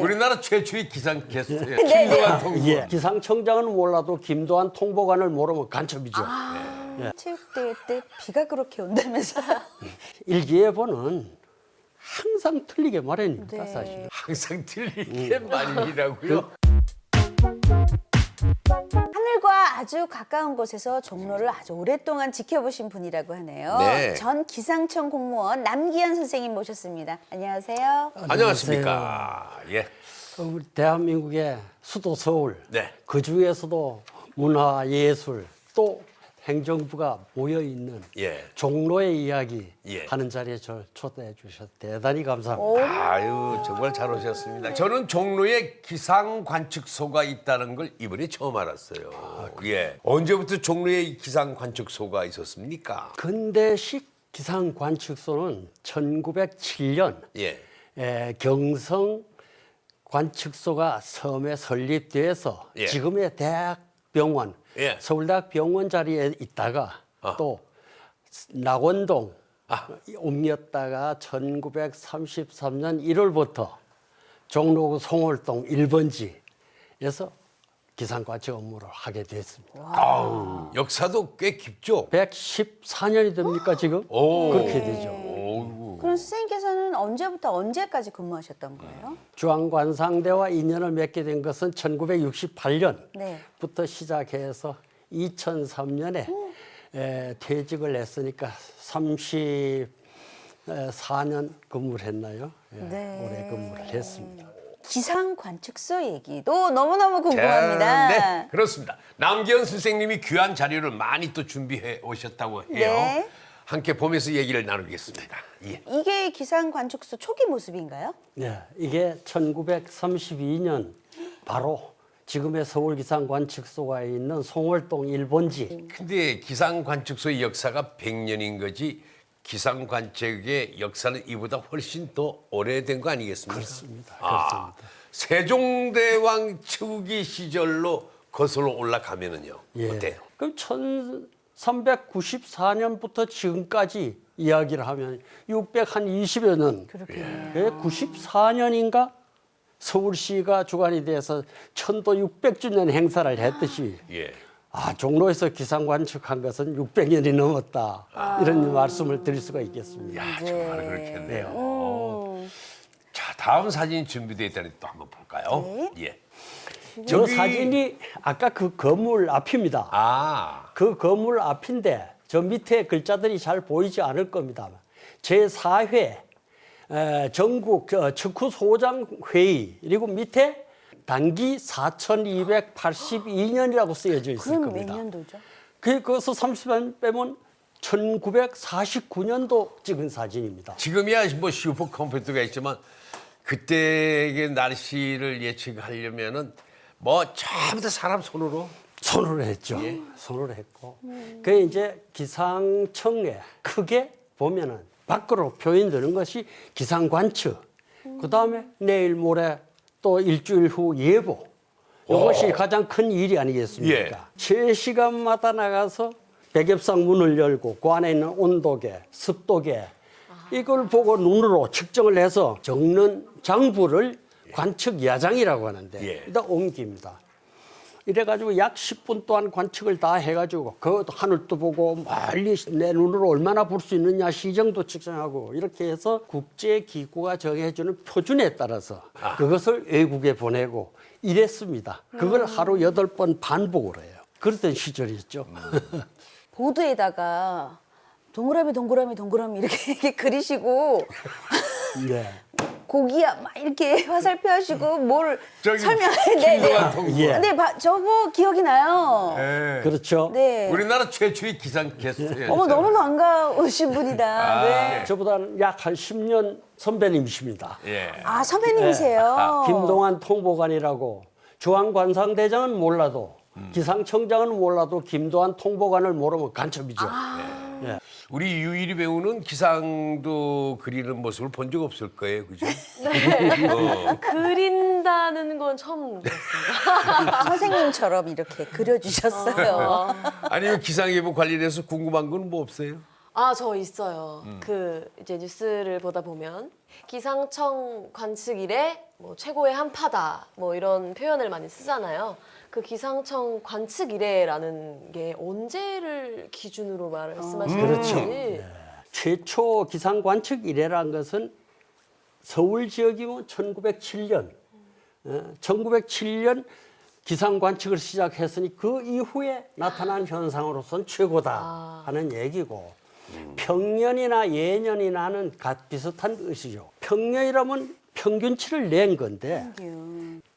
우리나라 최초의 기상 게스트예요. 네, 네. 김동완 통보. 예. 기상청장은 몰라도 김도한 통보관을 모르면 간첩이죠. 체육대회 때 비가 그렇게 온다면서요? 일기예보는 항상 틀리게 마련입니다, 네. 사실. 항상 틀리게 말이라고요. 하늘과 아주 가까운 곳에서 종로를 아주 오랫동안 지켜보신 분이라고 하네요. 네. 전 기상청 공무원 남기현 선생님 모셨습니다. 안녕하세요. 안녕하십니까. 예. 어, 우리 대한민국의 수도 서울, 네. 그 중에서도 문화, 예술, 또 행정부가 모여 있는 예. 종로의 이야기 예. 하는 자리에 저 초대해 주셔서 대단히 감사합니다. 아유 정말 잘 오셨습니다. 저는 종로에 기상 관측소가 있다는 걸 이번에 처음 알았어요. 예. 언제부터 종로에 이 기상 관측소가 있었습니까? 근대식 기상 관측소는 1907년 예. 에, 경성 관측소가 섬에 설립돼서 예. 지금의 대학병원, 예. 서울대학 병원 자리에 있다가 아. 또 낙원동 아. 옮겼다가 1933년 1월부터 종로구 송월동 1번지에서 기상 관측 업무를 하게 됐습니다. 아우 역사도 꽤 깊죠. 114년이 됩니까 지금? 오. 그렇게 되죠. 그럼 선생님께서는 언제부터 언제까지 근무하셨던 거예요? 중앙관상대와 인연을 맺게 된 것은 1968년부터 네. 시작해서 2003년에 에, 퇴직을 했으니까 34년 근무를 했나요? 예, 네. 오래 근무를 했습니다. 기상 관측소 얘기도 너무너무 궁금합니다. 네, 그렇습니다. 남기현 선생님이 귀한 자료를 많이 또 준비해 오셨다고 해요. 네. 함께 보면서 얘기를 나누겠습니다. 예. 이게 기상 관측소 초기 모습인가요? 네, 이게 1932년 바로 지금의 서울 기상 관측소가 있는 송월동 1번지 근데 기상 관측소의 역사가 100년인 거지 기상 관측의 역사는 이보다 훨씬 더 오래된 거 아니겠습니까? 그렇습니다. 아, 세종대왕 즉위 시절로 거슬러 올라가면은요. 예. 어때요? 그럼 1394년부터 지금까지 이야기를 하면 620여 년. 그렇군요. 94년인가 서울시가 주관이 돼서 천도 600주년 행사를 했듯이 예. 아 종로에서 기상 관측한 것은 600년이 넘었다 이런 말씀을 드릴 수가 있겠습니다. 야, 정말 그렇겠네요. 음. 자, 다음 사진 준비되어 있다니 또 한번 볼까요? 네. 예. 저 사진이 아까 그 건물 앞입니다. 아, 그 건물 앞인데 저 밑에 글자들이 잘 보이지 않을 겁니다. 제4회 전국 어, 축구 소장 회의 그리고 밑에 단기 4282년이라고 쓰여져 있을 그럼 몇 겁니다. 년도죠? 그 거기서 30년 빼면 1949년도 찍은 사진입니다. 지금이야 뭐 슈퍼컴퓨터가 있지만 그때의 날씨를 예측하려면은 뭐 처음부터 사람 손으로 손으로 했죠. 손으로 했고. 그 이제 기상청에 크게 보면은 밖으로 표현되는 것이 기상 관측. 그 다음에 내일 모레 또 일주일 후 예보. 이것이 가장 큰 일이 아니겠습니까? 예. 제 시간마다 나가서 백엽상 문을 열고 그 안에 있는 온도계, 습도계 이걸 보고 눈으로 측정을 해서 적는 장부를 관측 야장이라고 하는데 예. 일단 옮깁니다. 이래가지고 약 10분 동안 관측을 다 해가지고 그 하늘도 보고 멀리 내 눈으로 얼마나 볼 수 있느냐 시정도 측정하고 이렇게 해서 국제기구가 정해주는 표준에 따라서 그것을 외국에 보내고 이랬습니다. 그걸 하루 여덟 번 반복을 해요. 그랬던 시절이 있죠. 보드에다가 동그라미 동그라미 동그라미 이렇게, 이렇게 그리시고 네. 고기야 막 이렇게 화살표 하시고 뭘 저기 설명해 김동완 네, 통보. 네. 예. 네, 바- 저거 기억이 나요. 네. 그렇죠. 네. 우리나라 최초의 기상 게스트예요. 어머 너무 반가우신 분이다. 아, 네. 저보다는 약한 10년 선배님이십니다. 예. 아 선배님이세요. 김동환 통보관이라고 중앙관상대장은 몰라도 기상청장은 몰라도 김동환 통보관을 모르면 간첩이죠. 예. 우리 유일이 배우는 기상도 그리는 모습을 본 적 없을 거예요, 그죠? 어. 그린다는 건 처음 봤습니다. 선생님처럼 이렇게 그려주셨어요. 아니면 기상예보 관련해서 궁금한 건 뭐 없어요? 아, 저 있어요. 그 이제 뉴스를 보다 보면 기상청 관측 이래 뭐 최고의 한파다 뭐 이런 표현을 많이 쓰잖아요. 그 기상청 관측 이래라는 게 언제를 기준으로 말씀하시는 그렇죠. 건지. 최초 기상 관측 이래란 것은 서울 지역이면 1907년, 1907년 기상 관측을 시작했으니 그 이후에 나타난 현상으로선 최고다 하는 얘기고 평년이나 예년이나는 갓 비슷한 뜻이죠. 평년이라면 평균치를 낸 건데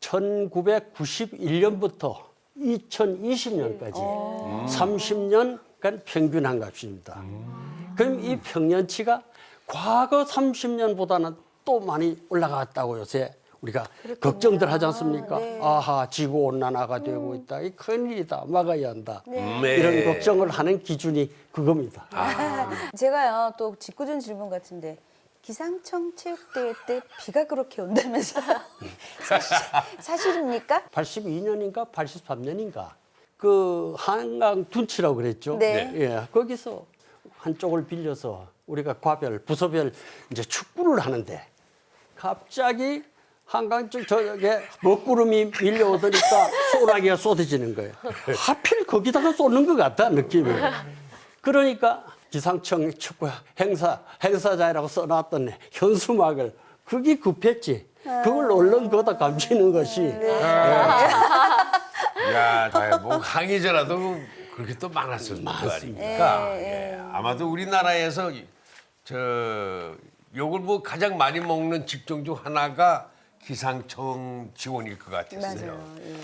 1991년부터 2020년까지 30년간 평균한 값입니다. 그럼 이 평년치가 과거 30년보다는 또 많이 올라갔다고 요새 우리가 걱정들 하지 않습니까? 아하, 지구 온난화가 되고 있다. 이 큰일이다. 막아야 한다. 네. 이런 걱정을 하는 기준이 그겁니다. 제가요 또 짓궂은 질문 같은데 기상청 체육대회 때 비가 그렇게 온다면서요? 사실, 사실입니까? 82년인가 83년인가 그 한강 둔치라고 그랬죠. 네. 예, 거기서 한쪽을 빌려서 우리가 과별 부서별 이제 축구를 하는데 갑자기 한강 쪽 저게 먹구름이 밀려오더니까 소나기가 쏟아지는 거예요. 하필 거기다가 쏟는 것 같다 느낌이. 그러니까 기상청 축구 행사 행사자라고 써놨던 현수막을 그게 급했지. 그걸 얼른 거다 감추는 것이 야, 다- 뭐 항의 전화도 그렇게 또 많았을 거 아닙니까? 예. 아마도 우리나라에서 저 요걸 뭐 가장 많이 먹는 직종 중 하나가 기상청 지원일 것 같았어요. 맞아요. 예.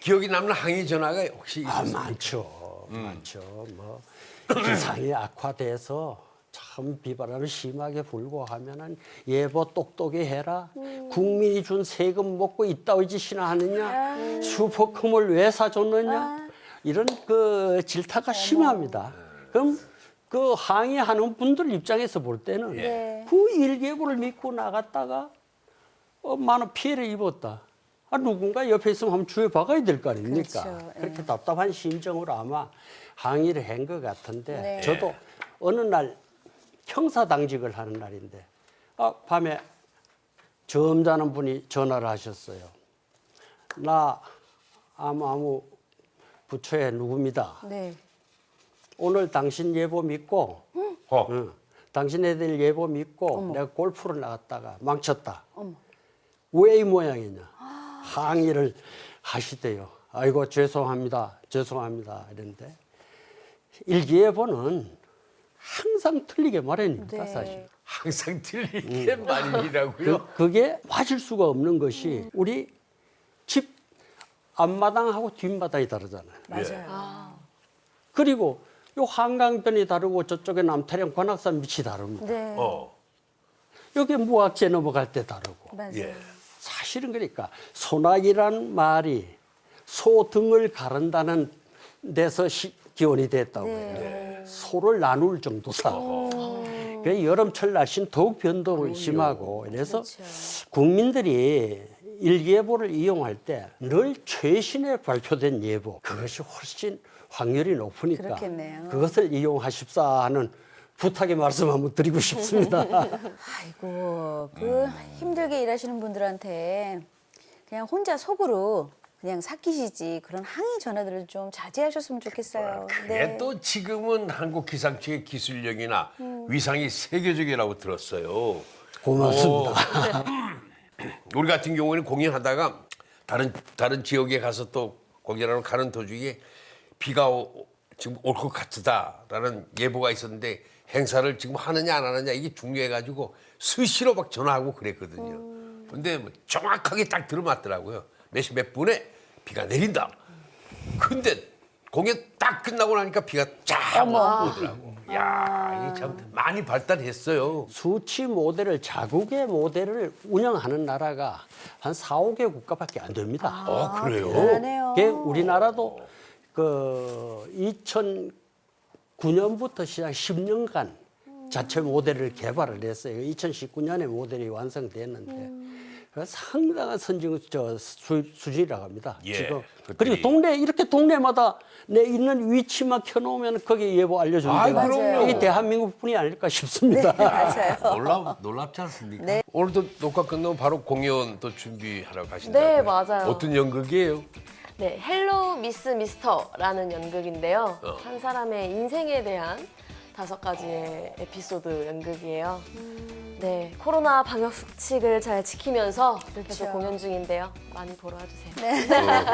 기억이 남는 항의 전화가 혹시 아 있었어요? 많죠, 많죠. 뭐 기상이 악화돼서 참 비바람이 심하게 불고 하면은 예보 똑똑히 해라. 국민이 준 세금 먹고 이따위 짓이나 하느냐? 슈퍼컴을 왜 사줬느냐? 이런 그 질타가 심합니다. 그럼 그 항의하는 분들 입장에서 볼 때는 네. 그 일개부를 믿고 나갔다가 어, 많은 피해를 입었다. 아, 누군가 옆에 있으면 한번 주의 박아야 될 거 아닙니까? 그렇죠. 예. 그렇게 답답한 심정으로 아마 항의를 한 것 같은데 네. 저도 어느 날 형사당직을 하는 날인데 아, 밤에 점잖은 분이 전화를 하셨어요. 나 아무 아무 부처의 누굽니다. 네. 오늘 당신 예보 믿고 어. 응. 당신 애들 예보 믿고 내가 골프를 나갔다가 망쳤다. 왜이 모양이냐? 항의를 하시대요. 아이고 죄송합니다. 죄송합니다. 이런데 일기예보는 항상 틀리게 마련입니다. 네. 사실. 항상 틀리게 말이라고요. 그, 그게 맞을 수가 없는 것이 우리 집 앞마당하고 뒷마당이 다르잖아요. 맞아요. 그리고 요 한강변이 다르고 저쪽에 남태령 관악산 밑이 다릅니다. 네. 어. 여기 무악재 넘어갈 때 다르고. 맞아요. 예. 사실은 그러니까 소나기란 말이 소 등을 가른다는 데서 시, 기원이 됐다고 해요. 소를 나눌 정도다. 그 여름철 날씨는 더욱 변동이 심하고 그래서 그렇죠. 국민들이 일기예보를 이용할 때 늘 최신의 발표된 예보 그것이 훨씬 확률이 높으니까 그렇겠네요. 그것을 이용하십사 하는 부탁의 말씀 한번 드리고 싶습니다. 아이고 그 힘들게 일하시는 분들한테 그냥 혼자 속으로 그냥 삭히시지 그런 항의 전화들을 좀 자제하셨으면 좋겠어요. 네. 그게 또 지금은 한국 기상청의 기술력이나 위상이 세계적이라고 들었어요. 고맙습니다. 우리 같은 경우에는 공연하다가 다른 다른 지역에 가서 또 공연하러 가는 도중에 비가 오- 지금 올 것 같다라는 예보가 있었는데 행사를 지금 하느냐 안 하느냐 이게 중요해가지고 수시로 막 전화하고 그랬거든요. 근데 뭐 정확하게 딱 들어맞더라고요. 몇 시 몇 분에 비가 내린다. 근데 공연 딱 끝나고 나니까 비가 쫙 오더라고. 야, 이게 참 많이 발달했어요. 수치 모델을 자국의 모델을 운영하는 나라가 한 4, 5개 국가밖에 안 됩니다. 어, 그래요? 대단하네요. 그게 우리나라도 그 2009년부터 시작 10년간 자체 모델을 개발을 했어요. 2019년에 모델이 완성됐는데 그 상당한 선진 저 수, 수준이라고 합니다. 예, 지금 그것들이. 그리고 동네 이렇게 동네마다 내 있는 위치만 켜놓으면 거기 예보 알려주는 아이, 데가 그럼요. 이게 대한민국뿐이 아닐까 싶습니다. 맞아요. 놀랍 놀랍지 않습니까? 오늘도 녹화 끝나면 바로 공연 또 준비하러 가신다고요? 네, 맞아요. 어떤 연극이에요? 네, 헬로 미스 미스터라는 연극인데요. 어. 한 사람의 인생에 대한 다섯 가지의 에피소드 연극이에요. 네, 코로나 방역 수칙을 잘 지키면서 계속 공연 중인데요. 많이 보러 와주세요. 어,